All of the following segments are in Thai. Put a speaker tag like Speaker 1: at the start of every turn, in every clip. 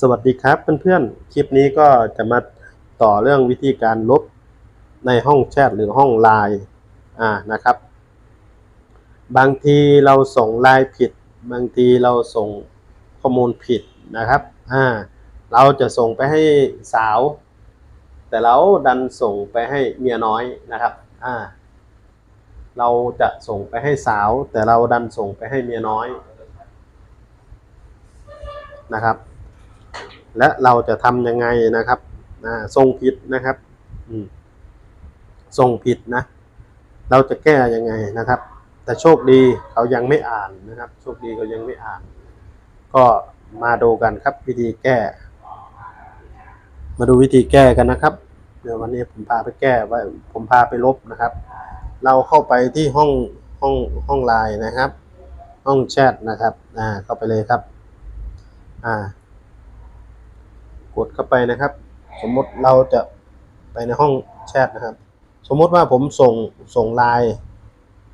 Speaker 1: สวัสดีครับเพื่อนๆ คลิปนี้ก็จะมาต่อเรื่องวิธีการลบในห้องแชทหรือห้องไลน์อ่านะครับ บางทีเราส่งไลน์ผิด บางทีเราส่งข้อมูลผิดนะครับอ่าเราจะส่งไปให้สาว แต่เราดันส่งไปให้เมียน้อยนะครับอ่าเราจะส่งไปให้สาว แต่เราดันส่งไปให้เมียน้อยนะครับ และเราจะทำยังไงนะครับอ่าส่งผิดนะครับอืมส่งผิดนะ เราจะแก้ยังไงนะครับ แต่โชคดีเขายังไม่อ่านนะครับ โชคดีเขายังไม่อ่าน ก็มาดูกันครับวิธีแก้ มาดูวิธีแก้กันนะครับ เดี๋ยววันนี้ผมพาไปแก้ว่ผมพาไปลบนะครับ เราเข้าไปที่ห้องห้องห้องไลน์นะครับ ห้องแชทนะครับ อ่าเข้าไปเลยครับ อ่า กดเข้าไปนะครับ สมมติเราจะไปในห้องแชทนะครับ สมมติว่าผมส่งส่งไลน์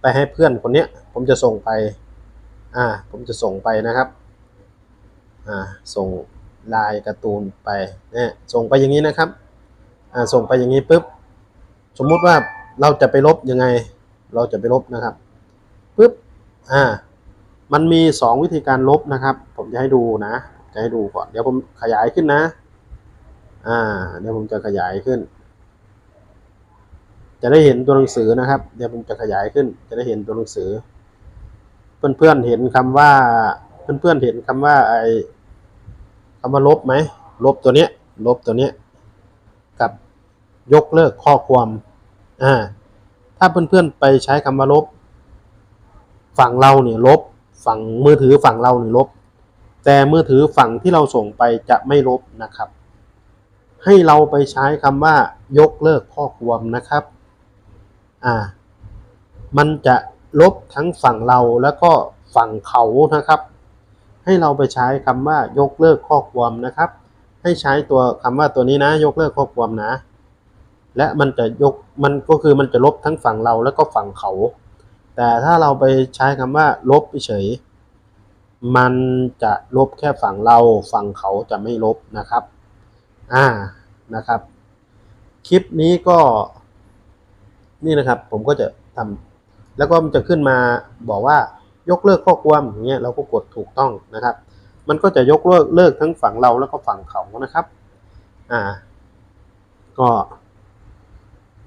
Speaker 1: ไปให้เพื่อนคนเนี้ย ผมจะส่งไปอ่าผมจะส่งไปนะครับอ่าส่งไลน์การ์ตูนไปเนี่ยส่งไปอย่างนี้นะครับอ่าส่งไปอย่างนี้ปุ๊บสมมุติว่าเราจะไปลบยังไง เราจะไปลบนะครับปุ๊บอ่ามันมีสองวิธีการลบนะครับ ผมจะให้ดูนะจะให้ดูก่อนเดี๋ยวผมขยายขึ้นนะ อ่า เดี๋ยวผมจะขยายขึ้น จะได้เห็นตัวหนังสือนะครับ เดี๋ยวผมจะขยายขึ้น จะได้เห็นตัวหนังสือ เพื่อนๆเห็นคำว่า เพื่อนๆเห็นคำว่าไอคำว่าลบไหม ลบตัวเนี้ย ลบตัวเนี้ย กับยกเลิกข้อความ อ่า ถ้าเพื่อนๆไปใช้คำว่าลบ ฝั่งเราเนี่ยลบ ฝั่งมือถือฝั่งเราเนี่ยลบ แต่มือถือฝั่งที่เราส่งไปจะไม่ลบนะครับ ให้เราไปใช้คำว่ายกเลิกข้อความนะครับ อ่า มันจะลบทั้งฝั่งเราแล้วก็ฝั่งเขานะครับ ให้เราไปใช้คำว่ายกเลิกข้อความนะครับ ให้ใช้ตัวคำว่าตัวนี้นะ ยกเลิกข้อความนะ และมันจะยกมันก็คือมันจะลบทั้งฝั่งเราแล้วก็ฝั่งเขา แต่ถ้าเราไปใช้คำว่า ลบเฉย มันจะลบแค่ฝั่งเราฝั่งเขาจะไม่ลบนะครับ อ่า นะครับ คลิปนี้ก็ นี่นะครับ ผมก็จะทำแล้วก็มันจะขึ้นมาบอกว่ายกเลิกข้อความอย่างเงี้ยเราก็กดถูกต้องนะครับ มันก็จะยกเลิกเลิกทั้งฝั่งเราแล้วก็ฝั่งเขานะครับ อ่า ก็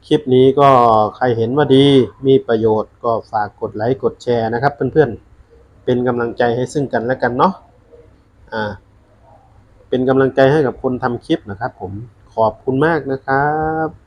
Speaker 1: คลิปนี้ก็ใครเห็นว่าดีมีประโยชน์ก็ฝากกดไลค์กดแชร์นะครับ เพื่อนๆ เป็นกำลังใจให้ซึ่งกันและกันเนาะอ่าเป็นกำลังใจให้กับคนทำคลิปนะครับผม ขอบคุณมากนะครับ